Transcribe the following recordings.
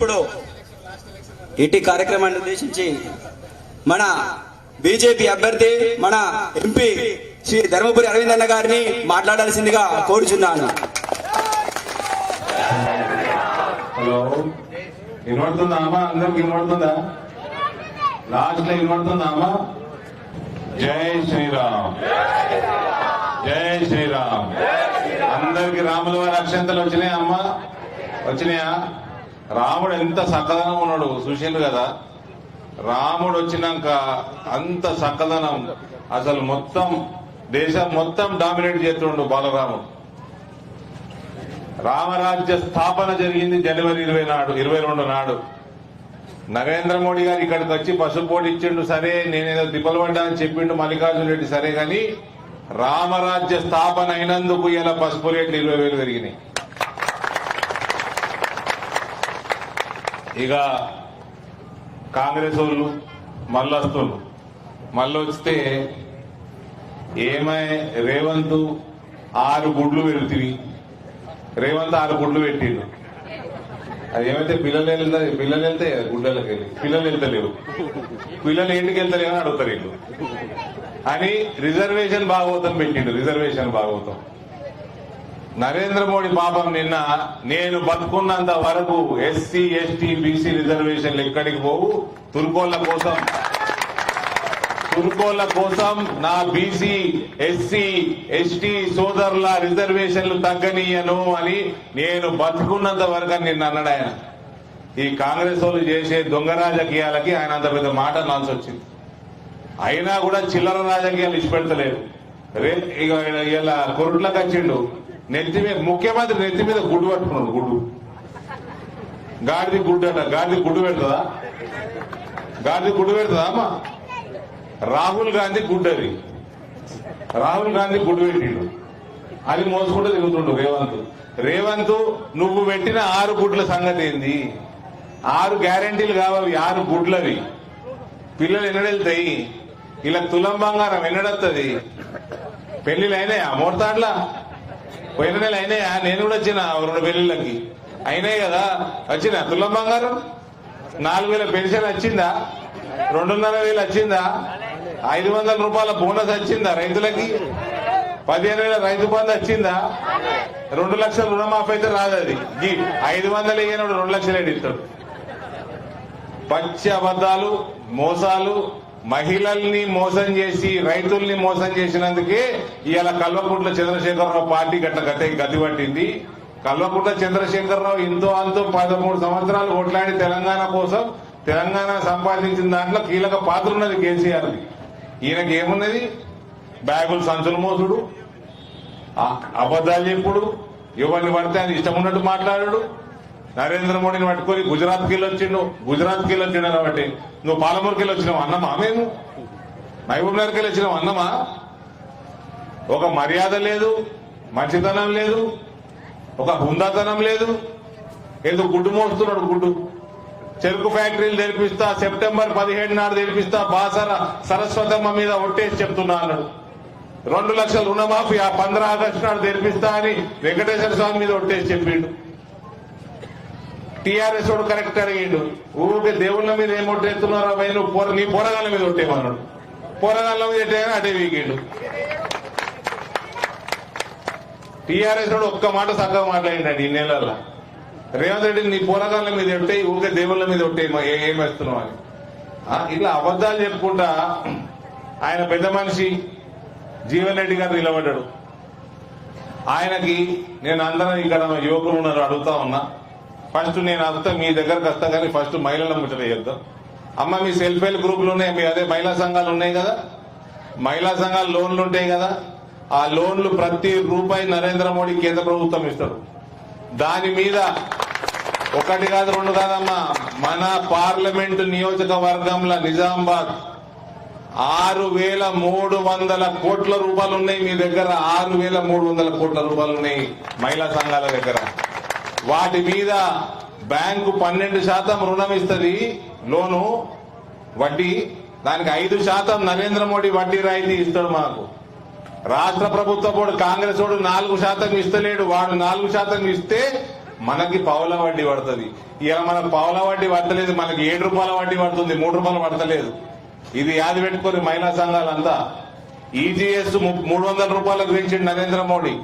ఇప్పుడు ఇటీ కార్యక్రమాన్ని ఉద్దేశించి మన బీజేపీ అభ్యర్థి మన ఎంపీ శ్రీ ధర్మపురి అరవింద్ అన్న గారిని మాట్లాడాల్సిందిగా కోరుచున్నాను. హలో. వినపడుతుందా అమ్మా? అందరికి వినపడుతుందా లాస్ట్లో వినపడుతుందా అమ్మా? జై శ్రీరామ్. జై శ్రీరామ్. అందరికి రాముల వారి అక్షంతలు వచ్చినాయా అమ్మా? వచ్చినాయా? రాముడు ఎంత చక్కదనం ఉన్నాడు చూసిండు కదా? రాముడు వచ్చినాక అంత చక్కదనం అసలు మొత్తం దేశం మొత్తం డామినేట్ చేస్తుండు బాలరాముడు. రామరాజ్య స్థాపన జరిగింది జనవరి ఇరవై నాడు ఇరవై రెండు నాడు. నరేంద్ర మోడీ గారు ఇక్కడికి వచ్చి పసుపోటు ఇచ్చిండు సరే నేనేదో దిబ్బలపడ్డా అని చెప్పిండు మల్లికార్జున రెడ్డి సరే కానీ రామరాజ్య స్థాపన అయినందుకు ఇలా పసుపు రేట్లు ఇరవై వేలు పెరిగినాయి. ఇక కాంగ్రెస్ వాళ్ళు మళ్ళొస్తున్నారు మళ్ళీ వస్తే ఏమై రేవంత్ ఆరు గుడ్లు పెడుతుంది రేవంత్ ఆరు గుడ్లు పెట్టిండు. అది ఏమైతే పిల్లలు వెళ్తా పిల్లలు వెళ్తే గుడ్డలకు వెళ్ళి పిల్లలు వెళ్తలేవు. పిల్లలు ఇంటికి వెళ్తలేవు అని అడుగుతారు వీళ్ళు. అని రిజర్వేషన్ భాగవతం పెట్టిండు రిజర్వేషన్ భాగవతం. నరేంద్ర మోడీ పాపం నిన్న నేను బతుకున్నంత వరకు ఎస్సీ ఎస్టీ బీసీ రిజర్వేషన్లు ఎక్కడికి పోవు? తుర్కోళ్ళ కోసం. తుర్కోళ్ళ కోసం నా బీసీ ఎస్సీ ఎస్టీ సోదరుల రిజర్వేషన్లు తగ్గనీయను అని నేను బతుకున్నంత వరకు అని నిన్న అన్నాడు ఆయన. ఈ కాంగ్రెస్ వాళ్ళు చేసే దొంగ రాజకీయాలకి ఆయన అంత పెద్ద మాట నాల్సి వచ్చింది. అయినా కూడా చిల్లర రాజకీయాలు ఇచ్చిపెడతలేదు. రే ఇక ఇలా కొరుట్లకు వచ్చిండు. నెత్తి మీద ముఖ్యమంత్రి నెత్తి మీద గుడ్డు పట్టుకున్నాడు గుడ్డు. గాడిది గుడ్డు అంట గాడిది గుడ్డు పెడుతుందా? గాడిది గుడ్డు పెడుతుందా అమ్మా? రాహుల్ గాంధీ గుడ్డది రాహుల్ గాంధీ గుడ్డు పెట్టిండు. అది మోసుకుంటూ తిరుగుతుండు రేవంత్. రేవంత్ నువ్వు పెట్టిన ఆరు గుడ్ల సంగతి ఏంది? ఆరు గ్యారంటీలు కావవి ఆరు గుడ్లవి. పిల్లలు ఎన్నడెళ్తాయి? ఇలా తులం బంగారం ఎన్నడత్తది? పెళ్ళిళ్ళు అయినాయా మూడతాడ్లా పోయిన నెల అయినాయా నేను కూడా వచ్చిన రెండు పెళ్ళిళ్ళకి. అయినాయి కదా? వచ్చినా? తులం బంగారం? నాలుగు వేల పెన్షన్ వచ్చిందా? రెండున్నర వేలు వచ్చిందా? ఐదు వందల రూపాయల బోనస్ వచ్చిందా రైతులకి? పదిహేను వేల రైతు బంధు వచ్చిందా? రెండు లక్షల రుణమాఫీ అయితే రాదు అది. ఐదు వందలు ఇయ్యనోడు రెండు లక్షలు ఏడు ఇస్తాడు. పచ్చి అబద్ధాలు మోసాలు మహిళల్ని మోసం చేసి రైతుల్ని మోసం చేసినందుకే ఇవాళ కల్వకుంట్ల చంద్రశేఖరరావు పార్టీ గట్ల గత గతి పట్టింది. కల్వకుంట్ల చంద్రశేఖరరావు ఇంతో అంతో పదమూడు సంవత్సరాలు కొట్లాడి తెలంగాణ కోసం తెలంగాణ సంపాదించిన దాంట్లో కీలక పాత్ర ఉన్నది కేసీఆర్. ఈయనకి ఏమున్నది? బ్యాగులు సంచులు మోసుడు అబద్దాలు అబద్ధాలు చెప్పుడు ఎవరిని పడితే ఆయన ఇష్టం ఉన్నట్టు మాట్లాడాడు. నరేంద్ర మోడీని పట్టుకొని గుజరాత్కి వచ్చిండు గుజరాత్కి వచ్చిండు కాబట్టి నువ్వు పాలమూరుకి వచ్చినావు అన్నమా? మేము. మహబూబ్ నగర్కి వచ్చినావు అన్నమా? ఒక మర్యాద లేదు మంచితనం లేదు ఒక హుందాతనం లేదు. ఏదో గుడ్డు మోస్తున్నాడు గుడ్డు? చెరుకు ఫ్యాక్టరీలు తెరిపిస్తా సెప్టెంబర్ పదిహేడు నాడు తెరిపిస్తా బాసర సరస్వతమ్మ మీద ఒట్టేసి చెప్తున్నా అన్నాడు. రెండు లక్షల రుణమాఫీ ఆ పంద్ర ఆగస్టు నాడు తెరిపిస్తా అని వెంకటేశ్వర స్వామి మీద ఒట్టేసి చెప్పిండు. టీఆర్ఎస్ వాడు కరెక్ట్ అడిగిండు. ఊరికే దేవుళ్ళ మీద ఏం ఒట్టేస్తున్నారో అవి నువ్వు నీ పోరగాళ్ళ మీద ఒట్టేమన్నాడు పోరగాళ్ళ మీద ఎట్టేగానే అటే వీగిండు. టీఆర్ఎస్ వాడు ఒక్క మాట చక్కగా మాట్లాడిండండి ఈ నెలల్లో. రేవంత్ రెడ్డి నీ పోరగాళ్ళ మీద ఉంటే ఊరికే దేవుళ్ళ మీద ఉంటే ఏం అని. ఇలా ఇట్లా అబద్ధాలు చెప్పుకుంటా ఆయన పెద్ద మనిషి జీవన్ రెడ్డి గారు నిలబడ్డాడు. ఆయనకి నేను అందరం ఇక్కడ యువకులు ఉన్నారు అడుగుతా ఉన్నా. ఫస్ట్ నేను వస్తా మీ దగ్గరకు వస్తా కానీ ఫస్ట్ మహిళల ముచ్చట చేద్దాం అమ్మ మీ సెల్ఫ్ హెల్ప్ గ్రూపులు ఉన్నాయి మీ అదే మహిళా సంఘాలు ఉన్నాయి కదా? మహిళా సంఘాలు లోన్లు ఉంటాయి కదా? ఆ లోన్లు ప్రతి రూపాయి నరేంద్ర మోడీ కేంద్ర ప్రభుత్వం ఇస్తారు దాని మీద ఒకటి కాదు రెండు కాదమ్మా. మన పార్లమెంటు నియోజకవర్గంలో నిజామాబాద్ ఆరు వేల మూడు వందల కోట్ల రూపాయలు ఉన్నాయి మీ దగ్గర. ఆరు వేల మూడు వందల కోట్ల రూపాయలు ఉన్నాయి మహిళా సంఘాల దగ్గర. వాటి మీద బ్యాంకు పన్నెండు శాతం రుణం ఇస్తుంది లోను వడ్డీ. దానికి ఐదు శాతం నరేంద్ర మోడీ వడ్డీ రాయితీ ఇస్తాడు మాకు. రాష్ట్ర ప్రభుత్వ బోర్డు కాంగ్రెస్ వాడు నాలుగు శాతం ఇస్తలేడు వాడు నాలుగు శాతం ఇస్తే మనకి పావుల వడ్డీ పడుతుంది. ఇలా మన పావుల వడ్డీ పడతలేదు మనకి ఏడు రూపాయల వడ్డీ పడుతుంది మూడు రూపాయలు పడతలేదు. ఇది యాది పెట్టుకొని మహిళా సంఘాలంతా. ఈజీఎస్ మూడు వందల రూపాయలకు పెంచిండు నరేంద్ర మోడీ.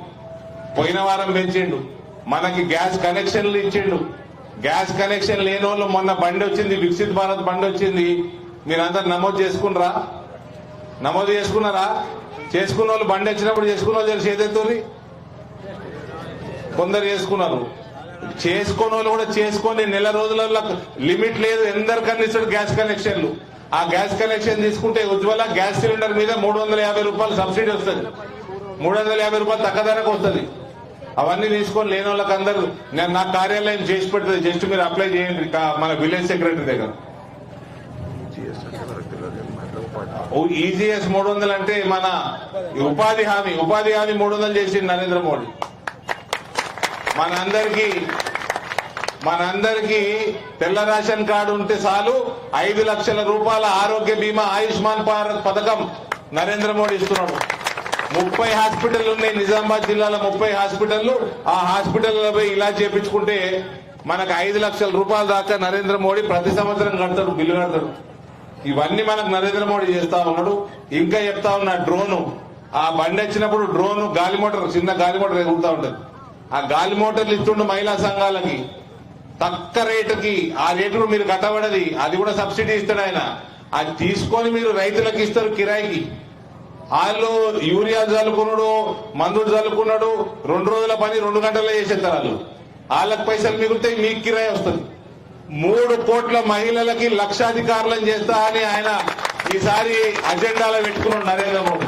పోయిన వారం పెంచిండు. మనకి గ్యాస్ కనెక్షన్లు ఇచ్చిండు. గ్యాస్ కనెక్షన్ లేని వాళ్ళు మొన్న బండి వచ్చింది వికసిత్ భారత్ బండి వచ్చింది. మీరందరు నమోదు చేసుకున్నారా? నమోదు చేసుకున్నారా? చేసుకున్న వాళ్ళు బండి వచ్చినప్పుడు చేసుకున్న వాళ్ళు తెలిసి ఏదైతుంది? కొందరు చేసుకున్నారు. చేసుకున్న వాళ్ళు కూడా చేసుకొని నెల రోజులలో లిమిట్ లేదు ఎందరికన్నా ఇస్తాడు గ్యాస్ కనెక్షన్లు. ఆ గ్యాస్ కనెక్షన్ తీసుకుంటే ఉజ్వల గ్యాస్ సిలిండర్ మీద మూడు వందల యాభై రూపాయలు సబ్సిడీ వస్తుంది. మూడు వందల యాభై రూపాయలు తక్కువ ధరకు వస్తుంది. అవన్నీ తీసుకొని లేని వాళ్ళకి అందరూ నేను నా కార్యాలయం చేసి పెడుతుంది జస్ట్ మీరు అప్లై చేయండి మన విలేజ్ సెక్రటరీ దగ్గర. ఈజీఎస్ మూడు వందలు అంటే మన ఉపాధి హామీ ఉపాధి హామీ మూడు వందలు చేసింది నరేంద్ర మోడీ. మనందరికీ మనందరికీ తెల్ల రేషన్ కార్డు ఉంటే చాలు ఐదు లక్షల రూపాయల ఆరోగ్య బీమా ఆయుష్మాన్ భారత్ పథకం నరేంద్ర మోడీ ఇస్తున్నాడు. ముప్పై హాస్పిటల్ ఉన్నాయి నిజామాబాద్ జిల్లాలో ముప్పై హాస్పిటల్లు ఆ హాస్పిటల్లో పోయి ఇలా చేపించుకుంటే మనకు ఐదు లక్షల రూపాయల దాకా నరేంద్ర మోడీ ప్రతి సంవత్సరం కడతాడు బిల్లు కడతాడు. ఇవన్నీ మనకు నరేంద్ర మోడీ చేస్తా ఉన్నాడు. ఇంకా చెప్తా ఉన్నా డ్రోను. ఆ బండి వచ్చినప్పుడు డ్రోన్ గాలి మోటార్ చిన్న గాలి మోటార్ ఎగురుతా ఉంటుంది. ఆ గాలి మోటార్లు ఇస్తుండు మహిళా సంఘాలకి. తక్కువ రేటుకి ఆ రేటు మీరు కట్టబడది. అది కూడా సబ్సిడీ ఇస్తాడు ఆయన. అది తీసుకొని మీరు రైతులకు ఇస్తారు కిరాయికి. వాళ్ళు యూరియా చల్లుకున్నాడు మందులు చల్లుకున్నాడు రెండు రోజుల పని రెండు గంటల్లో చేసేస్తారు వాళ్ళు వాళ్ళకి పైసలు మిగులుతాయి మీకు కిరాయి వస్తుంది. మూడు కోట్ల మహిళలకి లక్షాధికారులను చేస్తా అని ఆయన ఈసారి అజెండాలో పెట్టుకున్నాడు నరేంద్ర మోడీ.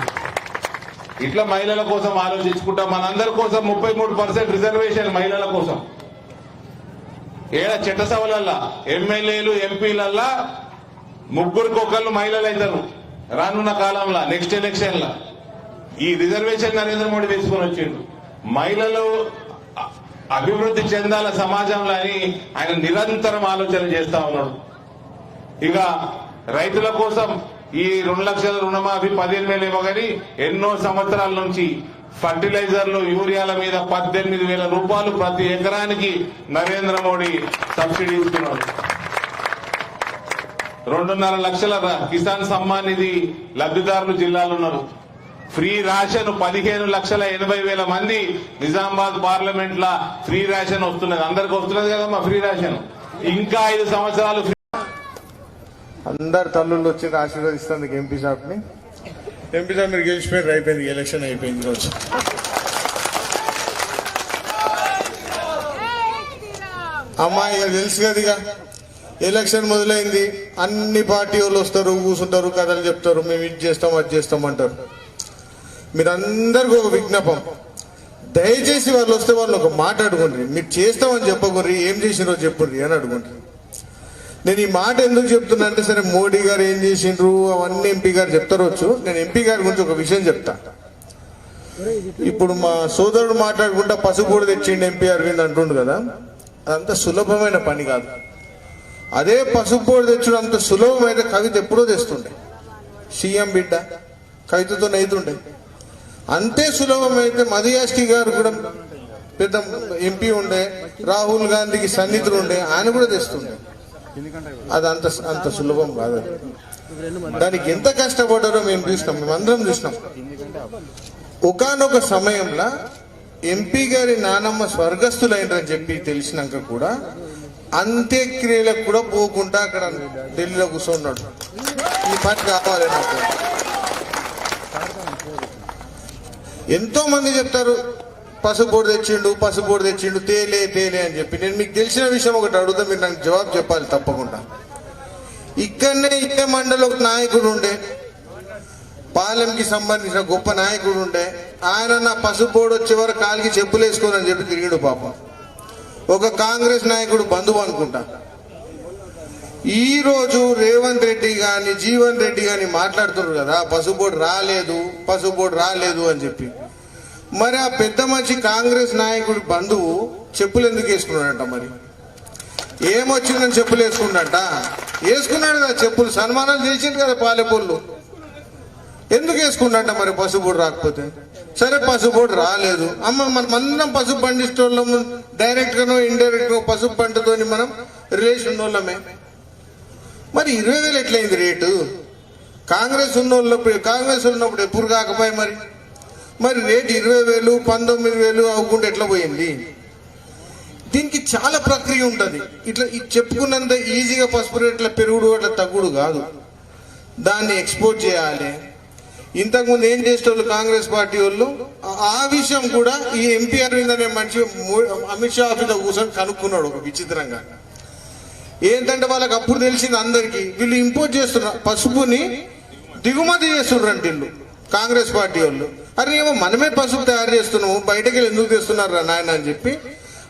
ఇట్లా మహిళల కోసం ఆలోచించుకుంటా మనందరి కోసం ముప్పై మూడు పర్సెంట్ రిజర్వేషన్ మహిళల కోసం. ఏడ చట్టసభలల్లా ఎమ్మెల్యేలు ఎంపీలల్లా ముగ్గురికి ఒకళ్ళు మహిళలు అవుతారు రానున్న కాలంలో నెక్స్ట్ ఎలక్షన్ లా ఈ రిజర్వేషన్ నరేంద్ర మోడీ తీసుకొని వచ్చిండు. మహిళలు అభివృద్ధి చెందాల సమాజంలో అని ఆయన నిరంతరం ఆలోచన చేస్తా ఉన్నాడు. ఇక రైతుల కోసం ఈ రెండు లక్షల రుణమాఫీ పదిహేను వేలు ఇవ్వగాని ఎన్నో సంవత్సరాల నుంచి ఫర్టిలైజర్లు యూరియాల మీద పద్దెనిమిది వేల రూపాయలు ప్రతి ఎకరానికి నరేంద్ర మోడీ సబ్సిడీ ఇస్తున్నాడు. రెండున్నర లక్షల కిసాన్ సమ్మాన్ నిధి లబ్ధిదారులు జిల్లాలో ఉన్నారు. ఫ్రీ రేషన్ పదిహేను లక్షల ఎనభై వేల మంది నిజామాబాద్ పార్లమెంట్ లా ఫ్రీ రేషన్ వస్తున్నది. అందరికి వస్తున్నది కదమ్మా ఫ్రీ రేషన్. ఇంకా ఐదు సంవత్సరాలు ఫ్రీ అందరు తల్లుళ్ళు వచ్చి ఆశీర్వదిస్తుంది ఎంపీ సాబ్ని ఎంపీ సాబ్ మీరు గెలిచిపోయారు అయిపోయింది. ఎలక్షన్ అయిపోయింది రోజు అమ్మాయి ఇక తెలుసు కదా ఇక. ఎలక్షన్ మొదలైంది. అన్ని పార్టీ వాళ్ళు వస్తారు కూర్చుంటారు కథలు చెప్తారు. మేము ఇది చేస్తాం అది చేస్తాం అంటారు. మీరందరికీ ఒక విజ్ఞాపం. దయచేసి వాళ్ళు వస్తే వాళ్ళు ఒక మాట అడుగుండ్రి. మీరు చేస్తామని చెప్పకుండ్రి ఏం చేసినో చెప్పుండ్రి అని అడుగుండ్రి. నేను ఈ మాట ఎందుకు చెప్తున్నా అంటే సరే మోడీ గారు ఏం చేసిండ్రు అవన్నీ ఎంపీ గారు చెప్తారొచ్చు నేను ఎంపీ గారి గురించి ఒక విషయం చెప్తా. ఇప్పుడు మా సోదరుడు మాట్లాడుకుంటా కూడా తెచ్చిండు ఎంపీ అరవింద్ అంటుండు కదా. అదంతా సులభమైన పని కాదు. అదే పసుపూడు తెచ్చుడు అంత సులభమైన కవిత ఎప్పుడో తెస్తుండే. సీఎం బిడ్డ కవితతో నైతుండే అంతే సులభమైతే మధుయాష్కి గారు కూడా పెద్ద ఎంపీ ఉండే రాహుల్ గాంధీకి సన్నిధులు ఉండే ఆయన కూడా తెస్తుండే. అది అంత అంత సులభం కాదు దానికి ఎంత కష్టపడ్డారో మేము చూసినాం మేము అందరం చూసినాం. ఒకనొక సమయంలో ఎంపీ గారి నానమ్మ స్వర్గస్థులైనని చెప్పి తెలిసినాక కూడా అంత్యక్రియలకు కూడా పోకుండా అక్కడ ఢిల్లీలో కూర్చున్నాడు. ఈ పని కావాలి నాకు. ఎంతో మంది చెప్తారు పసుపొడి తెచ్చిండు పసుపొడి తెచ్చిండు తేలే తేలే అని చెప్పి. నేను మీకు తెలిసిన విషయం ఒకటి అడుగుతా మీరు నాకు జవాబు చెప్పాలి తప్పకుండా. ఇక్కడనే ఇదే మండలి ఒక నాయకుడు ఉండే. పాలెంకి సంబంధించిన గొప్ప నాయకుడు ఉండే. ఆయన నా పసుపోడు వచ్చే వరకు కాలికి చెప్పులేసుకోనని చెప్పి తిరిగిడు పాపం. ఒక కాంగ్రెస్ నాయకుడు బంధువు అనుకుంటా. ఈరోజు రేవంత్ రెడ్డి కానీ జీవన్ రెడ్డి కానీ మాట్లాడుతున్నారు కదా పసుబోడు రాలేదు పసుబోడు రాలేదు అని చెప్పి. మరి ఆ పెద్ద మంచి కాంగ్రెస్ నాయకుడి బంధువు చెప్పులు ఎందుకు వేసుకున్నాడంట మరి? ఏమొచ్చిందని చెప్పులు వేసుకున్నట్ట వేసుకున్నాడు కదా చెప్పులు సన్మానాలు చేసిండు కదా పాలెపూళ్ళు ఎందుకు వేసుకున్నట్ట మరి పసుబోడు రాకపోతే? సరే పసుపు రాలేదు. అమ్మ మనం అందరం పసుపు పండిస్తోళ్ళము డైరెక్ట్ గానో ఇండైరెక్ట్గా పసుపు పంటతోని మనం రిలేషన్ ఉన్నోళ్ళమే. మరి ఇరవై వేలు ఎట్లయింది రేటు? కాంగ్రెస్ ఉన్నోళ్ళప్పుడు కాంగ్రెస్ ఉన్నప్పుడు ఎప్పుడు కాకపోయి మరి? మరి రేటు ఇరవై వేలు పంతొమ్మిది వేలు అవ్వకుండా ఎట్లా పోయింది? దీనికి చాలా ప్రక్రియ ఉంటుంది. ఇట్లా ఇది చెప్పుకున్నంత ఈజీగా పసుపు రేట్ల పెరుగుడు అట్లా తగ్గుడు కాదు. దాన్ని ఎక్స్పోర్ట్ చేయాలి. ఇంతకుముందు ఏం చేసేవాళ్ళు కాంగ్రెస్ పార్టీ వాళ్ళు? ఆ- విషయం కూడా ఈ ఎంపీ అరవింద్ అనే మనిషి అమిత్ షా ఆఫీస్ కూర్చొని కనుక్కున్నాడు ఒక విచిత్రంగా. ఏంటంటే వాళ్ళకి అప్పుడు తెలిసింది అందరికీ వీళ్ళు ఇంపోర్ట్ చేస్తున్నారు పసుపుని దిగుమతి చేస్తున్నారు వీళ్ళు కాంగ్రెస్ పార్టీ వాళ్ళు. అరే ఏమో మనమే పసుపు తయారు చేస్తున్నాము బయటకి వెళ్ళి ఎందుకు తెస్తున్నారు నాయన అని చెప్పి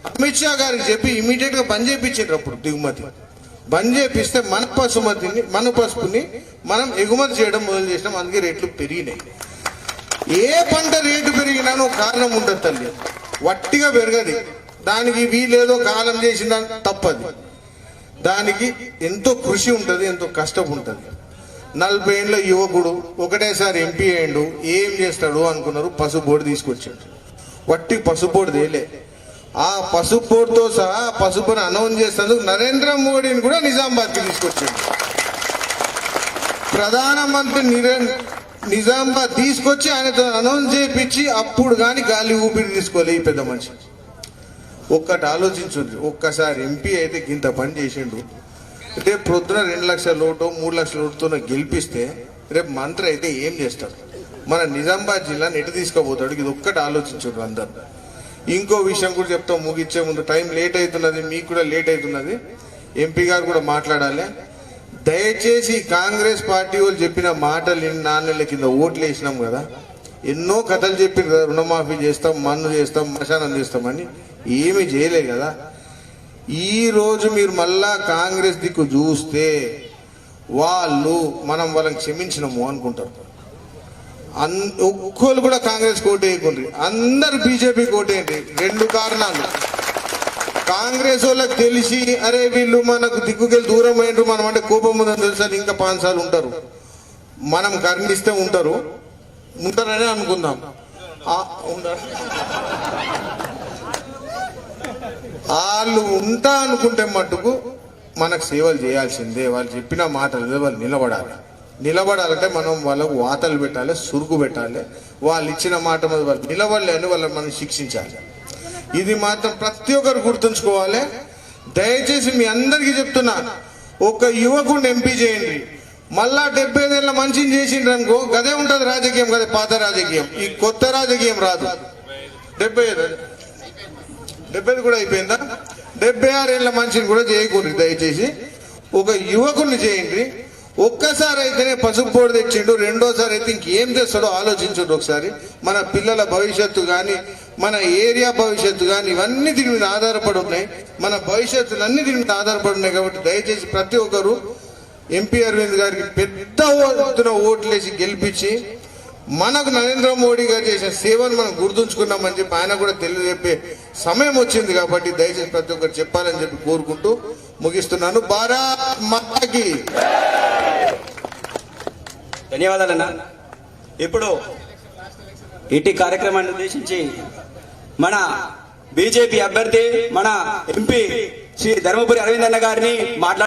అమిత్ షా గారికి చెప్పి ఇమీడియట్గా చేయించారు అప్పుడు దిగుమతి. బంద్ చేపిస్తే మన పసుమతిని మన పసుపుని మనం ఎగుమతి చేయడం మొదలు చేసినాం. అందుకే రేట్లు పెరిగినాయి. ఏ పంట రేటు పెరిగినానో కారణం ఉండదు తల్లి. వట్టిగా పెరగది. దానికి వీలేదో కాలం చేసిన తప్పది. దానికి ఎంతో కృషి ఉంటుంది ఎంతో కష్టం ఉంటుంది. నలభై ఏళ్ళ యువకుడు ఒకటేసారి ఎంపీ అయ్యండు. ఏం చేస్తాడు అనుకున్నారు పసుపు బోర్డు తీసుకొచ్చాడు. వట్టి పసుపు బోర్డు తేలే. ఆ పసుపు బోర్డుతో సహా ఆ పసుపుని అనౌన్స్ చేసేందుకు నరేంద్ర మోడీని కూడా నిజామాబాద్కి తీసుకొచ్చింది ప్రధానమంత్రి నిజామాబాద్ తీసుకొచ్చి ఆయనతో అనౌన్స్ చేయించి అప్పుడు కానీ గాలి ఊపిరి తీసుకోలే ఈ పెద్ద మనిషి. ఒక్కటి ఆలోచించుంది ఒక్కసారి ఎంపీ అయితే ఇంత పని చేసిండు. రేపు ప్రొద్దున రెండు లక్షల లోటు మూడు లక్షల లోటుతో గెలిపిస్తే రేపు మంత్రి అయితే ఏం చేస్తాడు? మన నిజామాబాద్ జిల్లాని ఎటు తీసుకోబోతాడు ఇది ఒక్కటి ఆలోచించుండ్రు అందరు. ఇంకో విషయం కూడా చెప్తాం. ముగించే ముందు టైం లేట్ అవుతున్నది మీకు కూడా లేట్ అవుతున్నది. ఎంపీ గారు కూడా మాట్లాడాలి. దయచేసి కాంగ్రెస్ పార్టీ వాళ్ళు చెప్పిన మాటలు నాన్నెల నాన్నెళ్ళ కింద ఓట్లు వేసినాం కదా. ఎన్నో కథలు చెప్పి రుణమాఫీ చేస్తాం మన్ను చేస్తాం మశానం చేస్తామని ఏమీ చేయలే కదా. ఈ రోజు మీరు మళ్ళా కాంగ్రెస్ దిక్కు చూస్తే వాళ్ళు మనం వాళ్ళని క్షమించినము అనుకుంటారు. అన్ ఒక్కోళ్ళు కూడా కాంగ్రెస్ కోట్ వేయకుండ్రి అందరు బీజేపీ కోటేయండి. రెండు కారణాలు. కాంగ్రెస్ వాళ్ళకి తెలిసి అరే వీళ్ళు మనకు దిక్కుకెళ్ళి దూరం అయ్యారు మనం అంటే కోపం ఉందని తెలుసా ఇంకా పాంచాలు ఉంటారు. మనం కరుణిస్తే ఉంటారు. ఉంటారని అనుకుందాం. వాళ్ళు ఉంటా అనుకుంటే మట్టుకు మనకు సేవలు చేయాల్సిందే. వాళ్ళు చెప్పిన మాటలు వాళ్ళు నిలబడాలి. నిలబడాలంటే మనం వాళ్ళకు వాతలు పెట్టాలి సురుకు పెట్టాలి. వాళ్ళు ఇచ్చిన మాట మీద వాళ్ళు నిలబడలేని వాళ్ళని మనం శిక్షించాలి. ఇది మాత్రం ప్రతి ఒక్కరు గుర్తుంచుకోవాలి. దయచేసి మీ అందరికీ చెప్తున్నా ఒక యువకుడిని ఎంపీ చేయండి. మళ్ళా డెబ్బై ఐదేళ్ళ మంచిని చేసిండ్రు అనుకో గదే ఉంటుంది రాజకీయం కదా పాత రాజకీయం. ఈ కొత్త రాజకీయం రాదు. డెబ్బై ఐదు డెబ్బై ఐదు కూడా అయిపోయిందా? డెబ్బై ఆరేళ్ళ మనిషిని కూడా చేయకూడదు దయచేసి. ఒక యువకుడిని చేయండి. ఒక్కసారి అయితేనే పసుపు పొడి తెచ్చిండు రెండోసారి అయితే ఇంకేం చేస్తాడో ఆలోచించండి ఒకసారి. మన పిల్లల భవిష్యత్తు కానీ మన ఏరియా భవిష్యత్తు కానీ ఇవన్నీ దీని మీద ఆధారపడి ఉన్నాయి. మన భవిష్యత్తులు అన్ని దీని మీద ఆధారపడి ఉన్నాయి కాబట్టి దయచేసి ప్రతి ఒక్కరు ఎంపీ అరవింద్ గారికి పెద్ద ఎత్తున ఓట్లేసి గెలిపించి మనకు నరేంద్ర మోడీ గారు చేసిన సేవను మనం గుర్తుంచుకున్నామని చెప్పి ఆయన కూడా తెలియజెప్పే సమయం వచ్చింది కాబట్టి దయచేసి ప్రతి ఒక్కరు చెప్పాలని చెప్పి కోరుకుంటూ ముగిస్తున్నాను. భారత్ మాతాకి. ధన్యవాదాలన్న. ఇప్పుడు ఇటీ కార్యక్రమాన్ని ఉద్దేశించి మన బీజేపీ అభ్యర్థి మన ఎంపీ శ్రీ ధర్మపురి అరవింద్ అన్న గారిని మాట్లాడు